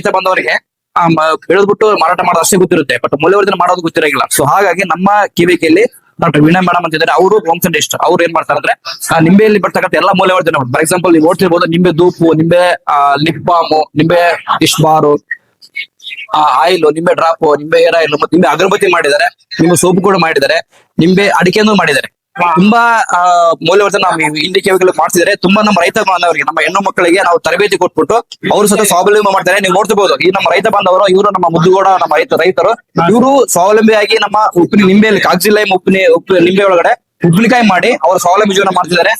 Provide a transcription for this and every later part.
ರೈತ ಬಂದವರಿಗೆ ಬೆಳೆದ್ಬಿಟ್ಟು ಮಾರಾಟ ಮಾಡೋದು ಅಷ್ಟೇ ಗೊತ್ತಿರುತ್ತೆ ಬಟ್ ಮೌಲ್ಯವರ್ಧನೆ ಮಾಡೋದು ಗೊತ್ತಿರಂಗಿಲ್ಲ. ಸೊ ಹಾಗಾಗಿ ನಮ್ಮ ಕಿವಿಕೆಯಲ್ಲಿ ಡಾಕ್ಟರ್ ವೀಣಾ ಮೇಡಮ್ ಅಂತ ಇದ್ದಾರೆ, ಅವರು ಹೋಮ್ ಸೈಂಟಿಸ್ಟ್ ಅವ್ರು ಏನ್ ಮಾಡ್ತಾರೆ ಅಂದ್ರೆ ನಿಂಬೆಯಲ್ಲಿ ಬರ್ತಕ್ಕಂಥ ಎಲ್ಲ ಮೌಲ್ಯವರ್ಧನೆ ಫಾರ್ ಎಕ್ಸಾಂಪಲ್ ನೀವು ನೋಡ್ತಿರ್ಬೋದು, ನಿಂಬೆ ದೂಪು, ನಿಂಬೆ ಲಿಪ್ ನಿಂಬೆ ಇಶ್ಬಾರು ಆಯಿಲ್ ನಿಂಬೆ ಡ್ರಾಪ್ ನಿಂಬೆ ಏರ್ ಆಯಿಲ್ ಮತ್ತೆ ನಿಂಬೆ ಅಗರಬತ್ತಿ ಮಾಡಿದ್ದಾರೆ ನಿಮ್ಮ ಸೋಪ್ ಕೂಡ ಮಾಡಿದ್ದಾರೆ, ನಿಂಬೆ ಅಡಿಕೆನೂ ಮಾಡಿದ್ದಾರೆ. ತುಂಬಾ ಮೌಲ್ಯವರ್ಧನ ಇಂಡಿ ಕೆವಿಗಳು ಮಾಡ್ತಿದ್ದಾರೆ. ತುಂಬಾ ನಮ್ಮ ರೈತ ಬಾಂಧವರಿಗೆ ನಮ್ಮ ಹೆಣ್ಣು ಮಕ್ಕಳಿಗೆ ನಾವು ತರಬೇತಿ ಕೊಟ್ಬಿಟ್ಟು ಅವರು ಸಹ ಸ್ವಾವಲಂಬಿ ಮಾಡ್ತಾರೆ. ನೀವು ನೋಡ್ತಿರ್ಬೋದು ಈ ನಮ್ಮ ರೈತ ಬಾಂಧವರು ಇವರು ನಮ್ಮ ಮುದ್ದುಗೋಡ ನಮ್ಮ ರೈತ ರೈತರು ಇವರು ಸ್ವಾವಲಂಬಿಯಾಗಿ ನಮ್ಮ ಉಪ್ಪಿನ ನಿಂಬೆಯಲ್ಲಿ ಕಾಗಜಿ ಲೈಮ್ ಉಪ್ಪಿನ ಉಪ್ಪು ನಿಂಬೆ ಒಳಗಡೆ ಉಪ್ಪಿನಕಾಯಿ ಮಾಡಿ ಅವರು ಸ್ವಾವಲಂಬಿ ಜೀವನ ಮಾಡ್ತಿದ್ದಾರೆ.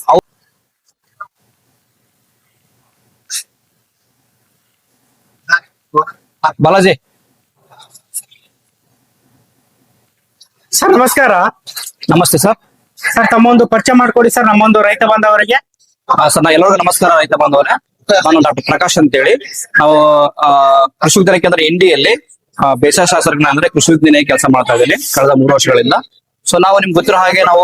ಬಾಲಾಜಿ. ಸರ್ ನಮಸ್ಕಾರ. ನಮಸ್ತೆ ಸರ್. ಸರ್ ತಮ್ಮೊಂದು ಪರಿಚಯ ಮಾಡ್ಕೊಡಿ ಸರ್ ನಮ್ಮೊಂದು ರೈತ ಬಾಂಧವರಿಗೆ. ಸರ್ ನಾ ಎಲ್ಲರಿಗೂ ನಮಸ್ಕಾರ ರೈತ ಬಾಂಧವರೇ. ನಾನು ಡಾಕ್ಟರ್ ಪ್ರಕಾಶ್ ಅಂತ ಹೇಳಿ ನಾವು ಕೃಷಿ ವಿಜ್ಞಾನ ಕೇಂದ್ರ ಇಂಡಿಯಲ್ಲಿ ಆ, ಬೇಸಾಯ ಶಾಸ್ತ್ರಜ್ಞ ಅಂದ್ರೆ ಕೃಷಿ ವಿಜ್ಞಾನ ಕೆಲಸ ಮಾಡ್ತಾ ಇದ್ದೀನಿ ಕಳೆದ ಮೂರು ವರ್ಷಗಳಿಂದ. ಸೊ ನಾವು ನಿಮ್ಗೆ ಗೊತ್ತಿರೋ ಹಾಗೆ ನಾವು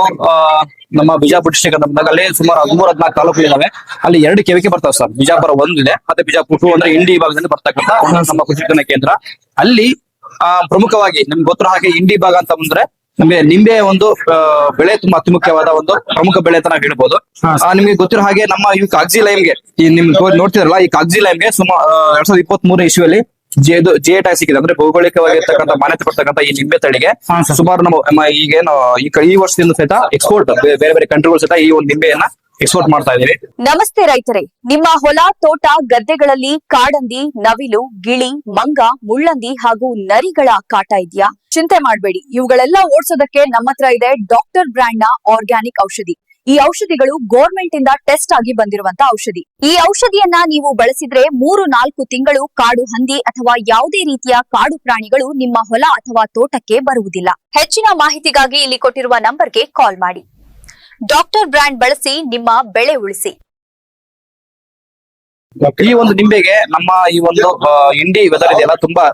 ನಮ್ಮ ಬಿಜಾಪುರ ಡಿಸ್ಟ್ರಿಕ್ಟ್ ಅಂತ ಬಂದಾಗ ಅಲ್ಲಿ ಸುಮಾರು ಹದಿಮೂರು ಹದಿನಾಲ್ಕು ಇದಾವೆ ಅಲ್ಲಿ ಎರಡು ಕೆವಿಕೆ ಬರ್ತಾವೆ ಸರ್. ಬಿಜಾಪುರ ಒಂದಿದೆ ಮತ್ತೆ ಬಿಜಾಪುರ ಟು ಅಂದ್ರೆ ಇಂಡಿ ಭಾಗದಲ್ಲಿ ಬರ್ತಕ್ಕಂಥ ನಮ್ಮ ಕೃಷಿ ವಿಜ್ಞಾನ ಕೇಂದ್ರ. ಅಲ್ಲಿ ಪ್ರಮುಖವಾಗಿ ನಿಮ್ಗೆ ಗೊತ್ತಿರೋ ಹಾಗೆ ಇಂಡಿ ಭಾಗ ಅಂತ ಬಂದ್ರೆ ನಮಗೆ ನಿಂಬೆ ಒಂದು ಬೆಳೆ ತುಂಬಾ ಅತಿ ಮುಖ್ಯವಾದ ಒಂದು ಪ್ರಮುಖ ಬೆಳೆ ಅಂತ ನಾವು ಹೇಳ್ಬೋದು. ನಿಮ್ಗೆ ಗೊತ್ತಿರೋ ಹಾಗೆ ನಮ್ಮ ಈ ಕಾಗಜಿ ಲೈಮ್ಗೆ ಈ ನಿಮ್ ನೋಡ್ತಿರಲ್ಲ ಈ ಕಾಗಜಿ ಲೈಮ್ಗೆ ಸುಮಾರು ಎರಡ್ ಸಾವಿರದ ಇಪ್ಪತ್ತ್ ಮೂರನೇ ಇಶ್ಯೂಲಿ ಜೇದು ಜೆ ಟ್ಯಾಗ್ ಸಿಕ್ಕಿದೆ. ಅಂದ್ರೆ ಭೌಗೋಳಿಕವಾಗಿರ್ತಕ್ಕಂಥ ಮಾನ್ಯತೆ ಪಡ್ತಕ್ಕಂಥ ಈ ನಿಂಬೆ ತಳಿಗೆ. ಸುಮಾರು ನಮ್ಮ ಈಗೇನು ಈ ಕ- ಈ ವರ್ಷದಿಂದ ಸಹಿತ ಎಕ್ಸ್ಪೋರ್ಟ್ ಬೇರೆ ಬೇರೆ ಕಂಟ್ರಿಗಳು ಸಹಿತ ಈ ಒಂದು ನಿಂಬೆಯನ್ನ ಎಕ್ಸ್ಪೋರ್ಟ್ ಮಾಡ್ತಾ ನಮಸ್ತೆ ರೈತರೇ. ನಿಮ್ಮ ಹೊಲ, ತೋಟ, ಗದ್ದೆಗಳಲ್ಲಿ ಕಾಡಂದಿ, ನವಿಲು, ಗಿಳಿ, ಮಂಗ, ಮುಳ್ಳಂದಿ ಹಾಗೂ ನರಿಗಳ ಕಾಟ ಇದೆಯಾ? ಚಿಂತೆ ಮಾಡಬೇಡಿ. ಇವುಗಳೆಲ್ಲ ಓಡಿಸೋದಕ್ಕೆ ನಮ್ಮ ಹತ್ರ ಇದೆ ಡಾಕ್ಟರ್ ಬ್ರ್ಯಾಂಡ್ನ ಆರ್ಗ್ಯಾನಿಕ್ ಔಷಧಿ. ಈ ಔಷಧಿಗಳು ಗೋರ್ಮೆಂಟ್ ಇಂದ ಟೆಸ್ಟ್ ಆಗಿ ಬಂದಿರುವಂತ ಔಷಧಿ. ಈ ಔಷಧಿಯನ್ನ ನೀವು ಬಳಸಿದ್ರೆ ಮೂರು, ನಾಲ್ಕು ತಿಂಗಳು ಕಾಡು ಹಂದಿ ಅಥವಾ ಯಾವುದೇ ರೀತಿಯ ಕಾಡು ಪ್ರಾಣಿಗಳು ನಿಮ್ಮ ಹೊಲ ಅಥವಾ ತೋಟಕ್ಕೆ ಬರುವುದಿಲ್ಲ. ಹೆಚ್ಚಿನ ಮಾಹಿತಿಗಾಗಿ ಇಲ್ಲಿ ಕೊಟ್ಟಿರುವ ನಂಬರ್ಗೆ ಕಾಲ್ ಮಾಡಿ. ಡಾಕ್ಟರ್ ಬ್ರ್ಯಾಂಡ್ ಬಳಸಿ ನಿಮ್ಮ ಬೆಳೆ ಉಳಿಸಿ. ಈ ಒಂದು ನಿಂಬೆಗೆ ನಮ್ಮ ಈ ಒಂದು ಇಂಡಿ ವೆದರ್ ಇದೆಯಲ್ಲ ತುಂಬಾ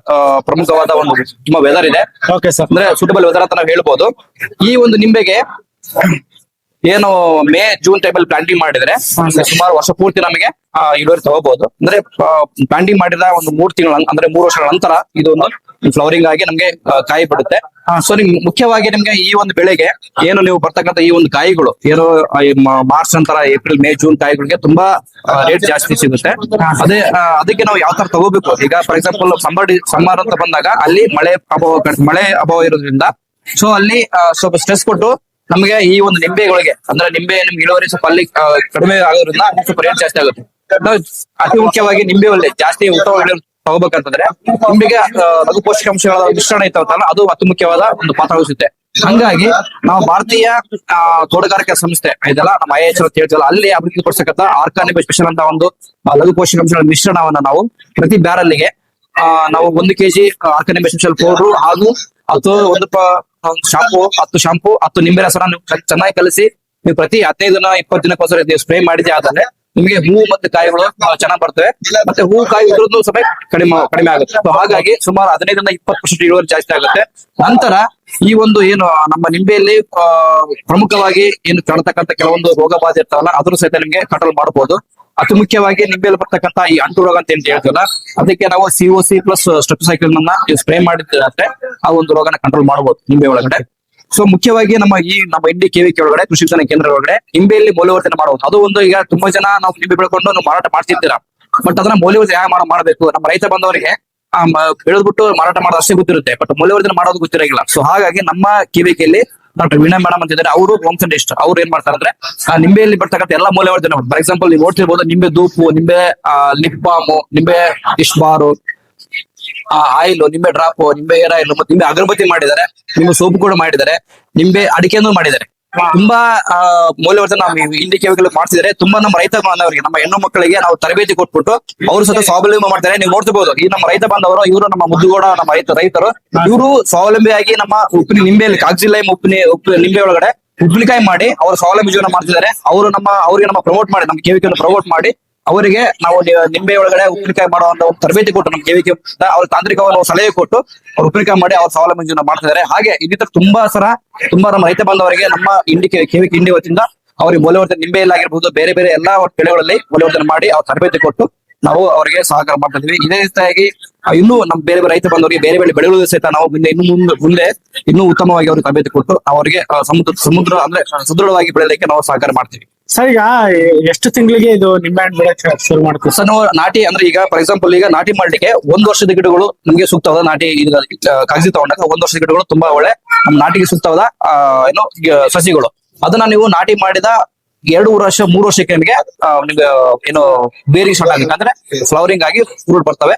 ಪ್ರಮುಖವಾದ ಒಂದು ತುಂಬಾ ವೆದರ್ ಇದೆ. ಓಕೆ ಸರ್ ಅಂದ್ರೆ ಸೂಟಬಲ್ ವೆದರ್ ಅಂತ ನಾವು ಹೇಳ್ಬೋದು. ಈ ಒಂದು ನಿಂಬೆಗೆ ಏನು ಮೇ, ಜೂನ್ ಟೈಮಲ್ಲಿ ಪ್ಲಾಂಟಿಂಗ್ ಮಾಡಿದ್ರೆ ಸುಮಾರು ವರ್ಷ ಪೂರ್ತಿ ನಮಗೆ ಇಳುವರಿ ತಗೋಬಹುದು ಅಂದ್ರೆ ಪ್ಲಾಂಟಿಂಗ್ ಮಾಡಿದ ಒಂದು ಮೂರ್ ತಿಂಗಳ ಅಂದ್ರೆ ಮೂರು ವರ್ಷಗಳ ನಂತರ ಇದೊಂದು ಫ್ಲವರಿಂಗ್ ಆಗಿ ನಮ್ಗೆ ಕಾಯಿ ಬಿಡುತ್ತೆ. ಸೊ ನಿಮ್, ಮುಖ್ಯವಾಗಿ ನಿಮ್ಗೆ ಈ ಒಂದು ಬೆಳೆಗೆ ಏನು ನೀವು ಬರ್ತಕ್ಕಂಥ ಈ ಒಂದು ಕಾಯಿಗಳು, ಏನು ಮಾರ್ಚ್ ನಂತರ ಏಪ್ರಿಲ್, ಮೇ, ಜೂನ್ ಕಾಯಿಗಳಿಗೆ ತುಂಬಾ ರೇಟ್ ಜಾಸ್ತಿ ಸಿಗುತ್ತೆ. ಅದೇ ಅದಕ್ಕೆ ನಾವು ಯಾವ ತರ ತಗೋಬೇಕು? ಈಗ ಫಾರ್ ಎಕ್ಸಾಂಪಲ್ ಸಮ್ಮರ್ ಸಮ್ಮರ್ ಅಂತ ಬಂದಾಗ ಅಲ್ಲಿ ಮಳೆ ಅಭಾವ ಮಳೆ ಅಭಾವ ಇರೋದ್ರಿಂದ ಸೊ ಅಲ್ಲಿ ಸ್ವಲ್ಪ ಸ್ಟ್ರೆಸ್ ಕೊಟ್ಟು ನಮಗೆ ಈ ಒಂದು ನಿಂಬೆಗಳಿಗೆ ಅಂದ್ರೆ ನಿಂಬೆ ನಿಮ್ಗೆ ಇಳುವರಿ ಸ್ವಲ್ಪ ಅಲ್ಲಿ ಕಡಿಮೆ ಆಗೋದ್ರಿಂದ ಸ್ವಲ್ಪ ಜಾಸ್ತಿ ಆಗುತ್ತೆ. ಅತಿ ಮುಖ್ಯವಾಗಿ ನಿಂಬೆ ಒಳ್ಳೆ ಜಾಸ್ತಿ ಊಟ ತಗೋಬೇಕಂತಂದ್ರೆ ನಿಂಬೆಗೆ ಲಘು ಪೋಷಕಾಂಶಗಳ ಮಿಶ್ರಣ ಇತ್ತಲ್ಲ ಅದು ಅತಿ ಮುಖ್ಯವಾದ ಒಂದು ಪಾತ್ರ ವಹಿಸುತ್ತೆ. ಹಂಗಾಗಿ ನಾವು ಭಾರತೀಯ ತೋಟಗಾರಿಕಾ ಸಂಸ್ಥೆ ಇದೆಲ್ಲ ನಮ್ಮ ಐ ಎಚ್ ಅಂತ ಹೇಳ್ತೀವಲ್ಲ ಅಲ್ಲಿ ಅಭಿವೃದ್ಧಿ ಪಡಿಸತಕ್ಕಂಥ ಆರ್ಗಾನಿಕ್ ಸ್ಪೆಷಲ್ ಅಂತ ಒಂದು ಲಘು ಪೋಷಕಾಂಶಗಳ ಮಿಶ್ರಣವನ್ನ ನಾವು ಪ್ರತಿ ಬ್ಯಾರಲ್ಲಿಗೆ ಆ, ನಾವು ಒಂದು ಕೆಜಿ ಆರ್ಗಾನಿಕ್ ಸ್ಪೆಷಲ್ ಪೌಡರ್ ಹಾಗೂ ಅಥವಾ ಒಂದು ಶಾಂಪು, ಹತ್ತು ಶಾಂಪು, ಹತ್ತು ನಿಂಬೆ ರಸನ ಚೆನ್ನಾಗಿ ಕಲಿಸಿ, ನೀವು ಪ್ರತಿ ಹದಿನೈದು ದಿನ, ಇಪ್ಪತ್ತು ದಿನಕ್ಕೋಸ್ಕರ ನೀವು ಸ್ಪ್ರೇ ಮಾಡಿದ್ರೆ ಆದ್ರೆ ನಿಮಗೆ ಹೂವು ಮತ್ತೆ ಕಾಯಿಗಳು ಚೆನ್ನಾಗಿ ಬರ್ತವೆ. ಮತ್ತೆ ಹೂವು ಕಾಯಿ ಇದ್ರದ್ದು ಸಮಯ ಕಡಿಮೆ ಕಡಿಮೆ ಆಗುತ್ತೆ. ಸೊ ಹಾಗಾಗಿ ಸುಮಾರು ಹದಿನೈದರಿಂದ ಇಪ್ಪತ್ತು ಪರ್ಸೆಂಟ್ ಇಳುವರಿ ಜಾಸ್ತಿ ಆಗುತ್ತೆ. ನಂತರ ಈ ಒಂದು ಏನು, ನಮ್ಮ ನಿಂಬೆಯಲ್ಲಿ ಪ್ರಮುಖವಾಗಿ ಏನು ಕಾಣತಕ್ಕಂಥ ಕೆಲವೊಂದು ರೋಗ ಬಾಧೆ ಇರ್ತಾವಲ್ಲ, ಅದ್ರ ಸಹಿತ ನಿಮಗೆ ಕಂಟ್ರೋಲ್ ಮಾಡಬಹುದು ಅತಿ ಮುಖ್ಯವಾಗಿ ನಿಂಬೆಯಲ್ಲಿ ಬರ್ತಕ್ಕಂತ ಈ ಅಂಟು ರೋಗ ಅಂತ ಏನ್ ಅದಕ್ಕೆ ನಾವು ಸಿ ಒ ಸಿ ಪ್ಲಸ್ ಸ್ಟೆಪ್ಸೈಕಲ್ ಸ್ಪ್ರೇ ಮಾಡಿದ್ರೆ ಆ ಒಂದು ರೋಗನ ಕಂಟ್ರೋಲ್ ಮಾಡಬಹುದು ನಿಂಬೆ ಒಳಗಡೆ. ಸೊ ಮುಖ್ಯವಾಗಿ ನಮ್ಮ ಈ ನಮ್ಮ ಇಂಡಿ ಕೆವಿಕೆ ಒಳಗಡೆ, ಕೃಷಿ ವಿಜ್ಞಾನ ಕೇಂದ್ರ ಒಳಗಡೆ ನಿಂಬೆಯಲ್ಲಿ ಮೌಲ್ಯವರ್ಧನೆ ಮಾಡಬಹುದು ಅದು ಒಂದು ಈಗ ತುಂಬಾ ಜನ ನಾವು ನಿಂಬೆ ಬೆಳ್ಕೊಂಡು ನಾವು ಮಾರಾಟ ಮಾಡ್ತಿರ್ತೀರಾ ಬಟ್ ಅದನ್ನ ಮೌಲ್ಯವರ್ಧನೆ ಯಾವ ಮಾಡ, ಮಾಡಬೇಕು? ನಮ್ಮ ರೈತ ಬಂದವರಿಗೆ ಬೆಳೆದ್ಬಿಟ್ಟು ಮಾರಾಟ ಮಾಡೋದು ಅಷ್ಟೇ ಗೊತ್ತಿರುತ್ತೆ. ಬಟ್ ಮೌಲ್ಯವರ್ಧನೆ ಮಾಡೋದು ಗೊತ್ತಿರಂಗಿಲ್ಲ. ಸೊ ಹಾಗಾಗಿ ನಮ್ಮ ಕಿವಿಕೆಯಲ್ಲಿ ಡಾಕ್ಟರ್ ವೀಣಾ ಮೇಡಮ್ ಅಂತ ಇದ್ದಾರೆ ಅವರು ಹೋಮ್ ಸೈಂಟಿಸ್ಟ್ ಅವ್ರು ಏನ್ ಮಾಡ್ತಾರೆ ಅಂದ್ರೆ ನಿಂಬೆಯಲ್ಲಿ ಬರ್ತಕ್ಕಂಥ ಎಲ್ಲ ಮೌಲ್ಯವರ್ಧನೆ ಫಾರ್ ಎಕ್ಸಾಂಪಲ್ ನೀವು ನೋಡ್ತಿರ್ಬೋದು, ನಿಂಬೆ ಧೂಪು ನಿಂಬೆ ಲಿಪ್ ಬಾಮು ನಿಂಬೆ ಇಶ್ಬಾರು ಆಯಿಲ್ ನಿಂಬೆ ಡ್ರಾಪ್ ನಿಂಬೆ ಏರ್ ಆಯಿಲ್ ಮತ್ತೆ ನಿಂಬೆ ಅಗರಬತ್ತಿ ಮಾಡಿದ್ದಾರೆ. ನಿಂಬೆ ಸೋಪ್ ಕೂಡ ಮಾಡಿದ್ದಾರೆ. ನಿಂಬೆ ಅಡಿಕೆನೂ ಮಾಡಿದ್ದಾರೆ. ತುಂಬಾ ಮೌಲ್ಯವರ್ಧನ ನಾವು ಇಂಡಿ ಕೆವಿಗಳು ಮಾಡ್ತಿದ್ದಾರೆ. ತುಂಬಾ ನಮ್ಮ ರೈತ ಬಾಂಧವರಿಗೆ, ನಮ್ಮ ಹೆಣ್ಣು ಮಕ್ಕಳಿಗೆ ನಾವು ತರಬೇತಿ ಕೊಟ್ಬಿಟ್ಟು ಅವರು ಸಹ ಸ್ವಾವಲಂಬಿ ಮಾಡ್ತಾರೆ. ನೀವು ನೋಡ್ತಿರ್ಬೋದು, ಈ ನಮ್ಮ ರೈತ ಬಾಂಧವರು, ಇವರು ನಮ್ಮ ಮುದ್ದುಗೋಡ, ನಮ್ಮ ರೈತ, ರೈತರು, ಇವರು ಸ್ವಾವಲಂಬಿಯಾಗಿ ನಮ್ಮ ಉಪ್ಪಿನ ನಿಂಬೆಯಲ್ಲಿ ಕಾಗಜಿ ಲೈಮ್ ಉಪ್ಪಿನ ಉಪ್ಪು ನಿಂಬೆ ಒಳಗಡೆ ಉಪ್ಪಿನಕಾಯಿ ಮಾಡಿ, ಅವರು ಸ್ವಾವಲಂಬಿ ಜೀವನ ಮಾಡ್ತಿದ್ದಾರೆ. ಅವರು ನಮ್ಮ, ಅವರಿಗೆ ನಮ್ಮ ಪ್ರಮೋಟ್ ಮಾಡಿ, ನಮ್ಮ ಕೇವಿಕೆಯನ್ನು ಪ್ರಮೋಟ್ ಮಾಡಿ ಅವರಿಗೆ ನಾವು ನಿಂಬೆ ಒಳಗಡೆ ಉಪ್ಪಿನಕಾಯಿ ಮಾಡುವಂತ ಒಂದು ತರಬೇತಿ ಕೊಟ್ಟು ನಮ್ಮ ಕೆವಿಕೆ ಅವ್ರ ತಾಂತ್ರಿಕವಾದ ಸಲಹೆ ಕೊಟ್ಟು ಅವ್ರು ಉಪ್ಪಿನಕಾಯಿ ಮಾಡಿ ಅವ್ರ ಸ್ವಾವಲಂಬಿ ಜೀವನ ಮಾಡ್ತಿದ್ದಾರೆ. ಹಾಗೆ ಇನ್ನಿತರ ತುಂಬಾ ಸರ, ತುಂಬಾ ನಮ್ಮ ರೈತ ಬಾಂಧವರಿಗೆ ನಮ್ಮ ಇಂಡಿ ಕೆವಿಕೆ ಇಂಡಿ ವತಿಯಿಂದ ಅವ್ರಿಗೆ ಮೌಲ್ಯವರ್ಧನೆ ಎಲ್ಲ ಆಗಿರ್ಬೋದು, ಬೇರೆ ಬೇರೆ ಎಲ್ಲಾ ಬೆಳೆಗಳಲ್ಲಿ ಮೌಲ್ಯವರ್ಧನೆ ಮಾಡಿ ಅವ್ರ ತರಬೇತಿ ಕೊಟ್ಟು ನಾವು ಅವರಿಗೆ ಸಹಕಾರ ಮಾಡ್ತಾ ಇದೇ ರೀತಿಯಾಗಿ ಇನ್ನೂ ನಮ್ಮ ಬೇರೆ ಬೇರೆ ರೈತ ಬಂದವರಿಗೆ ಬೇರೆ ಬೇರೆ ಬೆಳೆಗಳು ಸಹಿತ ನಾವು ಮುಂದೆ ಇನ್ನು ಮುಂದೆ ಮುಂದೆ ಇನ್ನೂ ಉತ್ತಮವಾಗಿ ಅವ್ರಿಗೆ ತರಬೇತಿ ಕೊಟ್ಟು ಅವರಿಗೆ ಸಮುದ್ರ ಸಮುದ್ರ ಅಂದ್ರೆ ಸದೃಢವಾಗಿ ಬೆಳೆಯಲಿಕ್ಕೆ ನಾವು ಸಹಕಾರ ಮಾಡ್ತೀವಿ. ಸರ್ ಈಗ ಎಷ್ಟು ತಿಂಗಳಿಗೆ ಇದು ಹ್ಯಾಂಡ್ ಬಿಡಕ್ಕೆ ಶುರು ಮಾಡ್ತೀವಿ ಸರ್ ನಾವು ನಾಟಿ ಅಂದ್ರೆ ಈಗ ಫಾರ್ ಎಕ್ಸಾಂಪಲ್ ಈಗ ನಾಟಿ ಮಾಡ್ಲಿಕ್ಕೆ ಒಂದ್ ವರ್ಷದ ಗಿಡಗಳು ನಮಗೆ ಸೂಕ್ತವಾದ ನಾಟಿ ಇದು, ಕಾಗಜಿ ತಗೊಂಡಾಗ ಒಂದ್ ವರ್ಷದ ಗಿಡಗಳು ತುಂಬಾ ಒಳ್ಳೆ ನಮ್ಮ ನಾಟಿಗೆ ಸೂಕ್ತವಾದ ಏನು ಸಸಿಗಳು. ಅದನ್ನ ನೀವು ನಾಟಿ ಮಾಡಿದ ಎರಡು ವರ್ಷ ಮೂರು ವರ್ಷಕ್ಕೆ ನಿಮಗೆ ನಿಮ್ಗೆ ಏನು ಬೇರಿಂಗ್ ಸ್ಟಾರ್ಟ್ ಅಂದ್ರೆ ಫ್ಲವರಿಂಗ್ ಆಗಿ ಫ್ರೂಟ್ ಬರ್ತವೆ.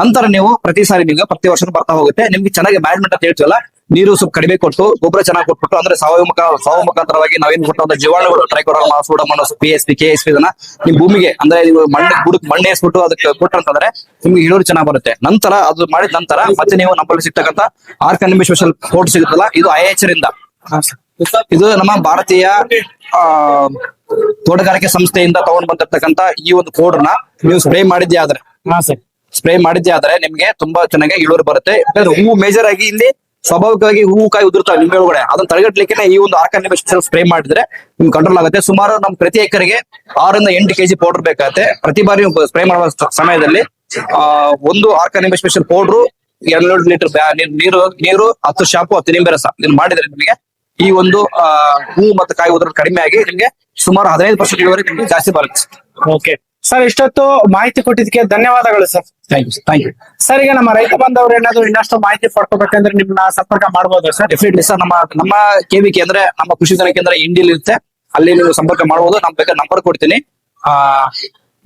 ನಂತರ ನೀವು ಪ್ರತಿ ಸಾರಿ ನಿಮ್ಗೆ ಪ್ರತಿ ವರ್ಷ ಬರ್ತಾ ಹೋಗುತ್ತೆ. ನಿಮ್ಗೆ ಚೆನ್ನಾಗಿ ಮ್ಯಾನೇಜ್ಮೆಂಟ್ ಅಂತ ಹೇಳ್ತೀವಲ್ಲ ನೀರು ಸ್ವಲ್ಪ ಕಡಿಮೆ ಕೊಟ್ಟು ಗೊಬ್ಬರ ಚೆನ್ನಾಗಿ ಕೊಟ್ಬಿಟ್ಟು ಅಂದ್ರೆ ಸಾವಯವ ಮುಖ ಸಾವಯವ ಮುಖಾಂತರವಾಗಿ ನಾವೇನ್ ಕೊಟ್ಟು ಜೀವಾಣುಗಳು trichoderma pseudomonas P S P K S P ಇದನ್ನ ನಿಮ್ ಭೂಮಿಗೆ ಅಂದ್ರೆ ನೀವು ಮಣ್ಣು ಗುಡಕ್ ಮಣ್ಣೆ ಎಸ್ಬಿಟ್ಟು ಅದಕ್ಕೆ ಕೊಟ್ಟಂತಂದ್ರೆ ನಿಮ್ಗೆ ಇಳುವರಿ ಚೆನ್ನಾಗಿ ಬರುತ್ತೆ. ನಂತರ ಅದು ಮಾಡಿದ ನಂತರ ಮತ್ತೆ ನೀವು ನಮ್ಮಲ್ಲಿ ಸಿಗ್ತಕ್ಕಂತ ಆರ್ಕನಿಮಿ ಸ್ಪೆಷಲ್ ಕೋರ್ಟ್ ಸಿಗುತ್ತಲ್ಲ ಇದು ಐ ಎಚ್ ಇಂದ ಇದು ನಮ್ಮ ಭಾರತೀಯ ತೋಟಗಾರಿಕೆ ಸಂಸ್ಥೆಯಿಂದ ತಗೊಂಡ್ ಬಂದಿರ್ತಕ್ಕಂತ ಈ ಒಂದು ಪೌಡರ್ನ ನೀವು ಸ್ಪ್ರೇ ಮಾಡಿದ್ದೆ ಆದ್ರೆ ಹಾ ಸ್ಪ್ರೇ ಮಾಡಿದ್ದೆ ಆದ್ರೆ ನಿಮ್ಗೆ ತುಂಬಾ ಚೆನ್ನಾಗಿ ಇಳುವರಿ ಬರುತ್ತೆ. ಹೂವು ಮೇಜರ್ ಆಗಿ ಇಲ್ಲಿ ಸ್ವಾಭಾವಿಕವಾಗಿ ಹೂವು ಕಾಯಿ ಉದುರ್ತಾವೆ ನಿಂಬೆ ಒಳಗಡೆ ಅದನ್ನ ತಡೆಗಟ್ಟಲಿಕ್ಕೆ ಈ ಒಂದು ಆರ್ಕಾನಿಮೆ ಸ್ಪ್ರೇ ಮಾಡಿದ್ರೆ ನಿಮ್ಗೆ ಕಂಟ್ರೋಲ್ ಆಗುತ್ತೆ. ಸುಮಾರು ನಮ್ ಪ್ರತಿ ಎಕರೆಗೆ ಆರರಿಂದ ಎಂಟು ಕೆಜಿ ಪೌಡರ್ ಬೇಕಾಗುತ್ತೆ. ಪ್ರತಿ ಬಾರಿ ಸ್ಪ್ರೇ ಮಾಡುವ ಸಮಯದಲ್ಲಿ, ಆ, ಒಂದು ಆರ್ಕಾನಿಮೆ ಸ್ಪೆಷಲ್ ಪೌಡರ್ ಎರಡು ಲೀಟರ್ ನೀರು ನೀರು, ಹತ್ತು ಶಾಂಪು ಹತ್ತು ನಿಂಬೆ ರಸ ಇದನ್ನ ಮಾಡಿದ್ರೆ ನಿಮಗೆ ಈ ಒಂದು ಹೂ ಮತ್ತು ಕಾಯಿ ಉದ್ರ ಕಡಿಮೆ ಆಗಿ ನಿಮ್ಗೆ ಸುಮಾರು ಹದಿನೈದು ಪರ್ಸೆಂಟ್ ಇಳುವರಿ ನಿಮ್ಗೆ ಜಾಸ್ತಿ ಬರುತ್ತೆ. ಓಕೆ ಸರ್ ಇಷ್ಟೊತ್ತು ಮಾಹಿತಿ ಕೊಟ್ಟಿದ್ದಕ್ಕೆ ಧನ್ಯವಾದಗಳು sir thank you thank you sir ಈಗ ನಮ್ಮ ರೈತ ಬಾಂಧವರು ಏನಾದ್ರು ಇನ್ನಷ್ಟು ಮಾಹಿತಿ ಪಡ್ಕೋಬೇಕಂದ್ರೆ ನಿಮ್ನ ಸಂಪರ್ಕ ಮಾಡಬಹುದು ಸರ್ ಡೆಫಿನೆಟ್ಲಿ ಸರ್ ನಮ್ಮ ನಮ್ಮ ಕೆವಿ ಕೇಂದ್ರ ನಮ್ಮ ಕೃಷಿ ಜನ ಕೇಂದ್ರ ಇಂಡಿಯಲ್ಲಿ ಇರುತ್ತೆ. ಅಲ್ಲಿ ನೀವು ಸಂಪರ್ಕ ಮಾಡಬಹುದು ನಮ್ ಬೇಕಾದ್ರೆ ನಂಬರ್ ಕೊಡ್ತೀನಿ.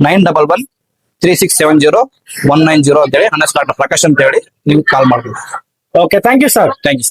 Nine double one three six seven zero one nine zero ಅಂತ ಹೇಳಿ ನನ್ನ ಡಾಕ್ಟರ್ ಪ್ರಕಾಶ್ ಅಂತ ಹೇಳಿ ನೀವು ಕಾಲ್ ಮಾಡ್ಬೋದು okay thank you sir thank you